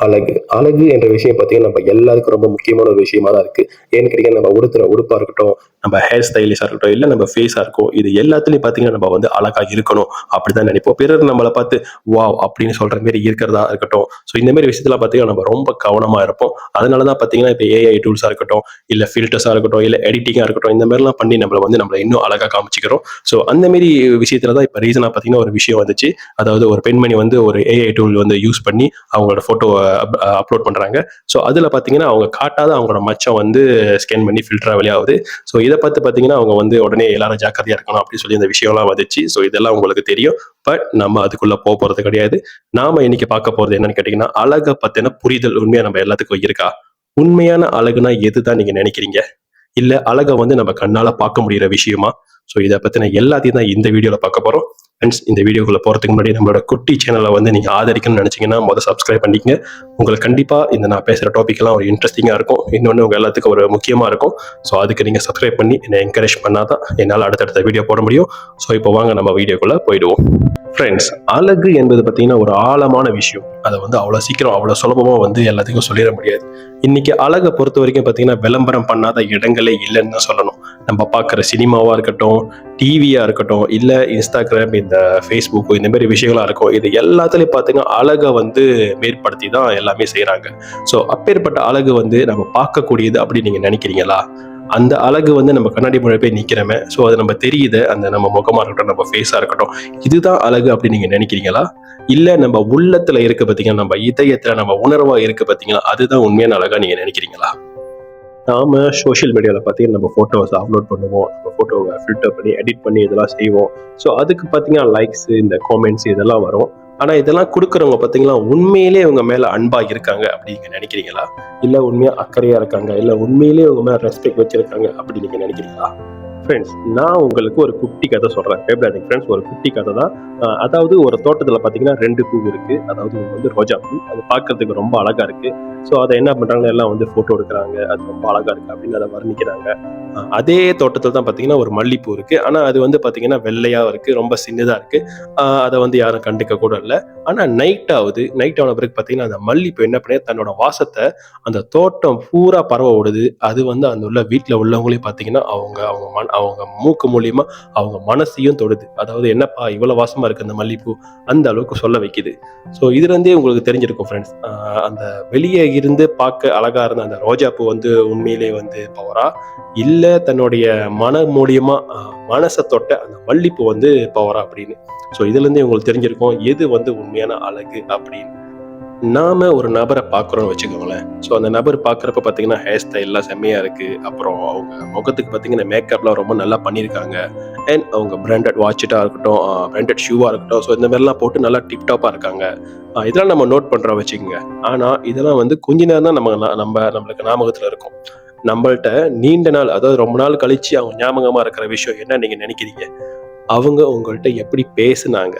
அழகு. அழகு என்ற விஷயம் பார்த்தீங்கன்னா நம்ம எல்லாருக்கும் ரொம்ப முக்கியமான ஒரு விஷயமா தான் இருக்கு. ஏன்னு கேட்டீங்கன்னா நம்ம உடுத்துற உடுப்பா இருக்கட்டும் நம்ம ஹேர் ஸ்டைலிஷா இருக்கட்டும் இல்லை நம்ம ஃபேஸா இருக்கும் இது எல்லாத்துலயும் பார்த்தீங்கன்னா நம்ம வந்து அழகா இருக்கணும். அப்படிதான் நினைப்போம். பிறர் நம்மளை பார்த்து வாவ் அப்படின்னு சொல்ற மாதிரி இருக்கிறதா இருக்கட்டும். ஸோ இந்த மாதிரி விஷயத்துல பார்த்தீங்கன்னா நம்ம ரொம்ப கவனமா இருப்போம். அதனால தான் பார்த்தீங்கன்னா இப்போ ஏஐ டூல்ஸா இருக்கட்டும் இல்லை ஃபில்டர்ஸா இருக்கட்டும் இல்லை எடிட்டிங்கா இருக்கட்டும் இந்த மாதிரிலாம் பண்ணி நம்மளை வந்து நம்மளை இன்னும் அழகா காமிச்சிக்கிறோம். ஸோ அந்த மாதிரி விஷயத்துல தான் இப்போ ரீசனாக பார்த்தீங்கன்னா ஒரு விஷயம் வந்துச்சு. அதாவது ஒரு பெண்மணி வந்து ஒரு ஏஐ டூல் வந்து யூஸ் பண்ணி அவங்களோட ஃபோட்டோவை அப்லோட் பண்ணுறாங்க ஸோ அதில் பார்த்தீங்கன்னா அவங்க காட்டாத அவங்களோட மச்சம் வந்து ஸ்கேன் பண்ணி ஃபில்டரா வெளியாகுது. ஸோ இதை பார்த்து பார்த்தீங்கன்னா அவங்க வந்து உடனே எல்லாரும் ஜாக்கிரதையா இருக்கணும் அப்படின்னு சொல்லி இந்த விஷயம்லாம் வந்துச்சு ஸோ இதெல்லாம் உங்களுக்கு தெரியும். பட் நம்ம அதுக்குள்ள போக போறது கிடையாது. நாம இன்னைக்கு பார்க்க போறது என்னன்னு கேட்டீங்கன்னா அழகை பத்தின புரிதல் உண்மையா நம்ம எல்லாத்துக்கும் இருக்கா? உண்மையான அழகுனா எதுதான் நீங்க நினைக்கிறீங்க? இல்ல அழகை வந்து நம்ம கண்ணால பார்க்க முடியிற விஷயமா? ஸோ இதை பத்தின எல்லாத்தையும் தான் இந்த வீடியோல பார்க்க போறோம். ஃப்ரெண்ட்ஸ் இந்த வீடியோக்குள்ள போகிறதுக்கு முன்னாடி நம்மளோட குட்டி சேனலை வந்து நீங்கள் ஆதரிக்கணும்னு நினச்சிங்கன்னா முதல் சப்ஸ்கிரைப் பண்ணிக்கங்க. உங்களுக்கு கண்டிப்பாக இந்த நான் பேசுகிற டாப்பிக்லாம் ஒரு இன்ட்ரெஸ்டிங்காக இருக்கும். இன்னொன்று உங்கள் எல்லாத்துக்கும் ஒரு முக்கியமாக இருக்கும். ஸோ அதுக்கு நீங்கள் சப்ஸ்கிரைப் பண்ணி என்னை என்கரேஜ் பண்ணாதான் என்னால் அடுத்தடுத்த வீடியோ போட முடியும். ஸோ இப்போ வாங்க நம்ம வீடியோக்குள்ளே போயிடுவோம். ஃப்ரெண்ட்ஸ் அழகு என்பது பார்த்தீங்கன்னா ஒரு ஆழமான விஷயம். அதை வந்து அவ்வளோ சீக்கிரம் அவ்வளோ சுலபமாக வந்து எல்லாத்துக்கும் சொல்லிட முடியாது. இன்னைக்கு அழகை பொறுத்த வரைக்கும் பார்த்தீங்கன்னா விளம்பரம் பண்ணாத இடங்களே இல்லைன்னு தான் சொல்லணும். நம்ம பார்க்குற சினிமாவாக இருக்கட்டும் டிவியாக இருக்கட்டும் இல்லை இன்ஸ்டாகிராம் இந்த ஃபேஸ்புக் இந்த மாதிரி விஷயங்களா இருக்கும் இது எல்லாத்துலேயும் பார்த்தீங்கன்னா அழகை வந்து மேற்படுத்தி தான் எல்லாமே செய்கிறாங்க ஸோ அப்பேற்பட்ட அழகு வந்து நம்ம பார்க்கக்கூடியது அப்படின்னு நீங்கள் நினைக்கிறீங்களா? அந்த அழகு வந்து நம்ம கண்ணாடி முறை போய் நிற்கிறோமே ஸோ அது நம்ம தெரியுது அந்த நம்ம முகமாக இருக்கட்டும் நம்ம ஃபேஸாக இருக்கட்டும். இதுதான் அழகு அப்படின்னு நீங்கள் நினைக்கிறீங்களா? இல்லை நம்ம உள்ளத்தில் இருக்க பார்த்தீங்கன்னா நம்ம இதயத்தில் நம்ம உணர்வாக இருக்க பார்த்தீங்களா அதுதான் உண்மையான அழகாக நீங்கள் நினைக்கிறீங்களா? நாம சோஷியல் மீடியாவில் பார்த்தீங்கன்னா நம்ம ஃபோட்டோஸ் அப்லோட் பண்ணுவோம் நம்ம ஃபோட்டோவை ஃபில்டர் பண்ணி எடிட் பண்ணி இதெல்லாம் செய்வோம். ஸோ அதுக்கு பார்த்தீங்கன்னா லைக்ஸ் இந்த காமெண்ட்ஸ் இதெல்லாம் வரும். ஆனால் இதெல்லாம் கொடுக்குறவங்க பார்த்தீங்களா உண்மையிலே இவங்க மேலே அன்பாக இருக்காங்க அப்படின்னு நினைக்கிறீங்களா? இல்லை உண்மையாக அக்கறையாக இருக்காங்க இல்லை உண்மையிலே இவங்க மேலே ரெஸ்பெக்ட் வச்சிருக்காங்க அப்படின்னு நீங்கள் நினைக்கிறீங்களா? ஃப்ரெண்ட்ஸ் நான் உங்களுக்கு ஒரு குட்டி கதை சொல்கிறேன் ஃபேப்ராடிக் ஃப்ரெண்ட்ஸ் ஒரு குட்டி கதை தான். அதாவது ஒரு தோட்டத்தில் பார்த்தீங்கன்னா ரெண்டு பூ இருக்குது அதாவது ஒன்று வந்து ரோஜா பூ. அது பார்க்கறதுக்கு ரொம்ப அழகாக இருக்குது ஸோ அதை என்ன பண்ணுறாங்க எல்லாம் வந்து ஃபோட்டோ எடுக்கிறாங்க. அது ரொம்ப அழகாக இருக்குது அப்படின்னு அதை வர்ணிக்கிறாங்க. அதே தோட்டத்தில் தான் பார்த்தீங்கன்னா ஒரு மல்லிப்பூ இருக்குது ஆனால் அது வந்து பார்த்தீங்கன்னா வெள்ளையாக இருக்குது ரொம்ப சின்னதாக இருக்குது அதை வந்து யாரும் கண்டுக்க கூட இல்லை. ஆனால் நைட் ஆகுது. நைட் ஆன பிறகு பார்த்தீங்கன்னா அந்த மல்லிப்பூ என்ன பண்ணி தன்னோட வாசத்தை அந்த தோட்டம் பூரா பரவ விடுது அது வந்து அந்த உள்ள வீட்டில் உள்ளவங்களையும் பார்த்தீங்கன்னா அவங்க அவங்க மன அவங்க மூக்கு மூலியமா அவங்க மனசையும் தொடுது. அதாவது என்னப்பா இவ்வளோ வாசமா இருக்கு அந்த மல்லிப்பூ? அந்த அளவுக்கு சொல்ல வைக்குது. ஸோ இதுலேருந்தே உங்களுக்கு தெரிஞ்சிருக்கும் ஃப்ரெண்ட்ஸ் அந்த வெளியே இருந்து பார்க்க அழகா இருந்த அந்த ரோஜா பூ வந்து உண்மையிலே வந்து பவரா? இல்லை தன்னுடைய மன மூலியமா மனசை தொட்ட அந்த மல்லிப்பூ வந்து பவரா அப்படின்னு? ஸோ இதுலேருந்தே உங்களுக்கு தெரிஞ்சிருக்கும் எது வந்து உண்மையான அழகு அப்படின்னு. நாம ஒரு நபரை பார்க்குறோம்னு வச்சுக்கோங்களேன். ஸோ அந்த நபர் பார்க்குறப்ப பார்த்தீங்கன்னா ஹேர் ஸ்டைல்லாம் செம்மையாக இருக்குது அப்புறம் அவங்க முகத்துக்கு பார்த்தீங்கன்னா மேக்கப்லாம் ரொம்ப நல்லா பண்ணியிருக்காங்க. அண்ட் அவங்க பிராண்டட் வாட்சிட்டாக இருக்கட்டும் பிராண்டட் ஷூவாக இருக்கட்டும். ஸோ இந்த மாதிரிலாம் போட்டு நல்லா டிப்டாப்பாக இருக்காங்க. இதெல்லாம் நம்ம நோட் பண்ணுறோம் வச்சுக்கோங்க. ஆனால் இதெல்லாம் வந்து கொஞ்ச நேரம் தான் நம்ம நம்ம நம்மளுக்கு ஞாபகத்தில் இருக்கும். நம்மள்ட்ட நீண்ட நாள் அதாவது ரொம்ப நாள் கழித்து அவங்க ஞாபகமாக இருக்கிற விஷயம் என்ன நீங்கள் நினைக்கிறீங்க? அவங்க உங்கள்கிட்ட எப்படி பேசுனாங்க?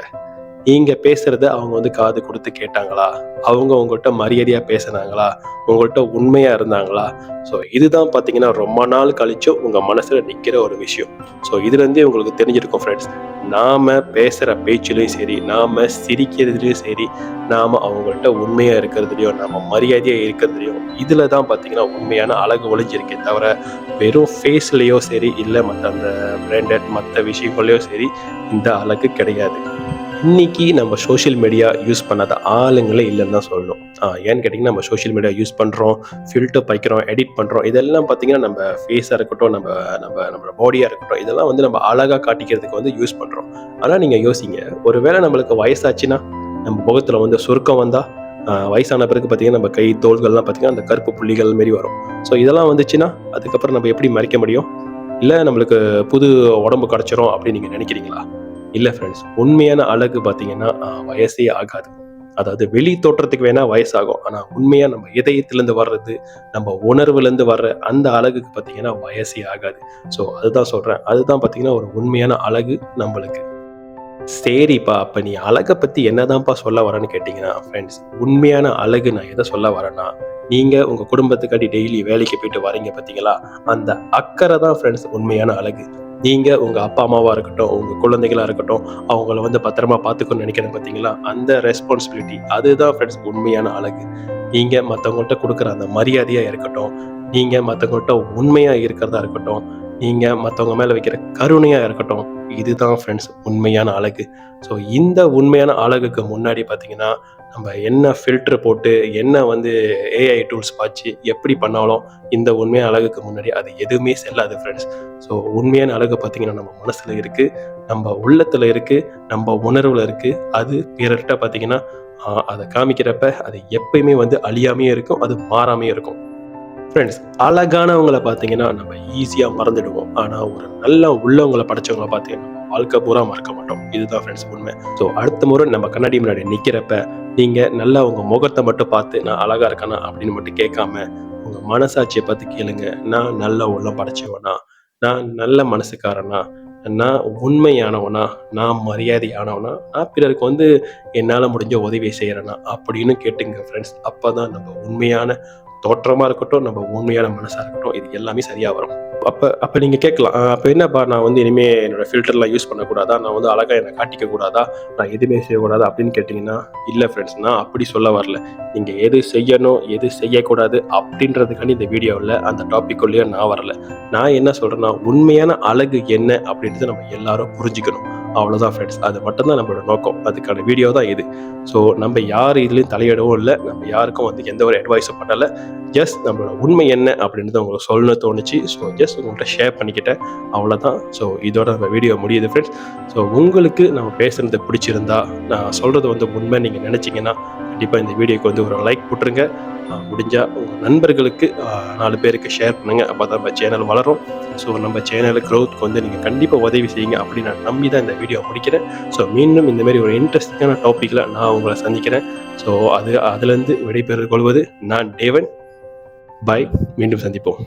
நீங்க பேசுறத அவங்க வந்து காது கொடுத்து கேட்டாங்களா? அவங்க உங்கள்கிட்ட மரியாதையா பேசுனாங்களா? உங்கள்கிட்ட உண்மையா இருந்தாங்களா? ஸோ இதுதான் பார்த்தீங்கன்னா ரொம்ப நாள் கழிச்சு உங்க மனசுல நிக்கிற ஒரு விஷயம். ஸோ இதுலேருந்தே உங்களுக்கு தெரிஞ்சிருக்கும் ஃப்ரெண்ட்ஸ் நாம பேசுற பேச்சுலையும் சரி நாம சிரிக்கிறதுலையும் சரி நாம அவங்கள்ட்ட உண்மையா இருக்கிறதுலையும் நாம மரியாதையா இருக்கிறதுலையும் இதுல தான் பார்த்தீங்கன்னா உண்மையான அழகு ஒழிஞ்சிருக்கே தவிர வெறும் ஃபேஸ்லேயோ சரி இல்லை மற்ற அந்த பிராண்டட் மற்ற விஷயங்களையோ சரி இந்த அழகு கிடையாது. இன்னைக்கு நம்ம சோஷியல் மீடியா யூஸ் பண்ணாத ஆளுங்களே இல்லைன்னு தான் சொல்லணும். ஏன்னு கேட்டிங்கன்னா நம்ம சோஷியல் மீடியா யூஸ் பண்ணுறோம் ஃபில்டர் பைக்கிறோம் எடிட் பண்ணுறோம் இதெல்லாம் பார்த்தீங்கன்னா நம்ம ஃபேஸாக இருக்கட்டும் நம்ம நம்ம நம்மளோட பாடியாக இருக்கட்டும் இதெல்லாம் வந்து நம்ம அழகாக காட்டிக்கிறதுக்கு வந்து யூஸ் பண்ணுறோம் ஆனால் நீங்கள் யோசிங்க ஒரு வேளை நம்மளுக்கு வயசாச்சுன்னா நம்ம முகத்தில் வந்து சுருக்கம் வந்தால் வயசான பிறகு பார்த்தீங்கன்னா நம்ம கை தோள்கள்லாம் பார்த்தீங்கன்னா அந்த கருப்பு புள்ளிகள் மாரி வரும். ஸோ இதெல்லாம் வந்துச்சுன்னா அதுக்கப்புறம் நம்ம எப்படி மறைக்க முடியும்? இல்லை நம்மளுக்கு புது உடம்பு கிடச்சிரும் அப்படின்னு நீங்கள் நினைக்கிறீங்களா? இல்லை ஃப்ரெண்ட்ஸ் உண்மையான அழகு பார்த்தீங்கன்னா வயசே ஆகாது. அதாவது வெளி தோற்றத்துக்கு வேணா வயசாகும். ஆனால் உண்மையாக நம்ம இதயத்திலேருந்து வர்றது நம்ம உணர்வுலேருந்து வர்ற அந்த அழகுக்கு பார்த்தீங்கன்னா வயசே ஆகாது. ஸோ அதுதான் சொல்கிறேன் அதுதான் பார்த்தீங்கன்னா ஒரு உண்மையான அழகு நம்மளுக்கு. சரிப்பா அப்போ நீ அழகை பற்றி என்னதான்ப்பா சொல்ல வரேன்னு கேட்டிங்கன்னா ஃப்ரெண்ட்ஸ் உண்மையான அழகு நான் எதை சொல்ல வரேன்னா நீங்கள் உங்கள் குடும்பத்துக்காண்டி டெய்லி வேலைக்கு போயிட்டு வரீங்க பார்த்தீங்களா அந்த அக்கறை தான் ஃப்ரெண்ட்ஸ் உண்மையான அழகு. நீங்கள் உங்கள் அப்பா அம்மாவாக இருக்கட்டும் உங்கள் குழந்தைகளாக இருக்கட்டும் அவங்கள வந்து பத்திரமா பார்த்துக்கணும்னு நினைக்கிறேன் பார்த்தீங்களா அந்த ரெஸ்பான்சிபிலிட்டி அதுதான் ஃப்ரெண்ட்ஸ் உண்மையான அழகு. நீங்கள் மற்றவங்கள்ட்ட கொடுக்குற அந்த மரியாதையாக இருக்கட்டும் நீங்கள் மற்றவங்கள்ட்ட உண்மையாக இருக்கிறதா இருக்கட்டும் நீங்கள் மற்றவங்க மேலே வைக்கிற கருணையாக இருக்கட்டும் இதுதான் ஃப்ரெண்ட்ஸ் உண்மையான அழகு. ஸோ இந்த உண்மையான அழகுக்கு முன்னாடி பார்த்தீங்கன்னா நம்ம என்ன ஃபில்டர் போட்டு என்ன வந்து ஏஐ டூல்ஸ் பாய்ச்சி எப்படி பண்ணாலும் இந்த உண்மையான அழகுக்கு முன்னாடி அது எதுவுமே செல்லாது ஃப்ரெண்ட்ஸ் ஸோ உண்மையான அழகு பார்த்தீங்கன்னா நம்ம மனசில் இருக்குது நம்ம உள்ளத்தில் இருக்குது நம்ம உணர்வில் இருக்குது அது பிறர்கிட்ட பார்த்தீங்கன்னா அதை காமிக்கிறப்ப அது எப்பயுமே வந்து அழியாமையும் இருக்கும் அது மாறாமையும் இருக்கும். ஃப்ரெண்ட்ஸ் அழகானவங்களை பார்த்தீங்கன்னா நம்ம ஈஸியாக மறந்துடுவோம். ஆனால் ஒரு நல்ல உள்ளவங்களை படைச்சவங்களை பார்த்தீங்கன்னா வாழ்க்கை பூரா மறக்க மாட்டோம். இதுதான் ஃப்ரெண்ட்ஸ் உண்மை. ஸோ அடுத்த முறை நம்ம கண்ணாடி முன்னாடி நிற்கிறப்ப நீங்கள் நல்லா உங்கள் முகத்தை மட்டும் பார்த்து நான் அழகாக இருக்கேனா? அப்படின்னு மட்டும் கேட்காம உங்கள் மனசாட்சியை பார்த்து கேளுங்க. நான் நல்ல உள்ளம் படைச்சவனா? நான் நல்ல மனசுக்காரனா? நான் உண்மையானவனா? நான் மரியாதையானவனா? நான் பிறருக்கு வந்து என்னால் முடிஞ்ச உதவி செய்கிறேனா அப்படின்னு கேட்டுங்க ஃப்ரெண்ட்ஸ் அப்போ தான் நம்ம உண்மையான தோற்றமாக இருக்கட்டும் நம்ம உண்மையான மனசாக இருக்கட்டும் இது எல்லாமே சரியாக வரும். அப்போ அப்போ நீங்கள் கேட்கலாம். அப்போ என்னப்பா நான் வந்து இனிமேல் என்னோட ஃபில்டர்லாம் யூஸ் பண்ணக்கூடாதா? நான் வந்து அழகாக என்னை காட்டிக்க கூடாதா நான் எதுவுமே செய்யக்கூடாதா? அப்படின்னு கேட்டிங்கன்னா இல்லை ஃப்ரெண்ட்ஸ் நான் அப்படி சொல்ல வரல. நீங்கள் எது செய்யணும் எது செய்யக்கூடாது அப்படின்றதுக்காண்டி இந்த வீடியோவில் அந்த டாப்பிக்குள்ளேயே நான் வரல. நான் என்ன சொல்கிறேன்னா உண்மையான அழகு என்ன அப்படின்றத நம்ம எல்லாரும் புரிஞ்சுக்கணும். அவ்வளோதான் ஃப்ரெண்ட்ஸ் அது மட்டும்தான் நம்மளோட நோக்கம். அதுக்கான வீடியோ தான் இது. ஸோ நம்ம யார் இதுலேயும் தலையிடவும் இல்லை. நம்ம யாருக்கும் வந்து எந்த ஒரு அட்வைஸும் பண்ணலை. ஜஸ்ட் நம்மளோட உண்மை என்ன அப்படின்றத உங்களுக்கு சொல்லணும்னு தோணுச்சு. ஸோ ஜஸ்ட் உங்கள்கிட்ட ஷேர் பண்ணிக்கிட்டேன். அவ்வளோதான் ஸோ இதோட நம்ம வீடியோ முடியுது ஃப்ரெண்ட்ஸ் ஸோ உங்களுக்கு நம்ம பேசுகிறது பிடிச்சிருந்தா நான் சொல்கிறது வந்து உண்மை நீங்கள் நினச்சிங்கன்னா கண்டிப்பாக இந்த வீடியோக்கு வந்து ஒரு லைக் போட்டுருங்க. முடிஞ்சால் உங்கள் நண்பர்களுக்கு நாலு பேருக்கு ஷேர் பண்ணுங்கள் அப்போ தான் நம்ம சேனல் வளரும். ஸோ நம்ம சேனல் க்ரோத்துக்கு வந்து நீங்கள் கண்டிப்பாக உதவி செய்யுங்க அப்படின்னு நான் நம்பி தான் இந்த வீடியோ முடிக்கிறேன். ஸோ மீண்டும் இந்த மாதிரி ஒரு இன்ட்ரெஸ்டிங்கான டாப்பிக்கில் நான் உங்களை சந்திக்கிறேன். ஸோ அது அதுலேருந்து விடைபெறுக்கொள்வது நான் டேவன் பாய் மீண்டும் சந்திப்போம்.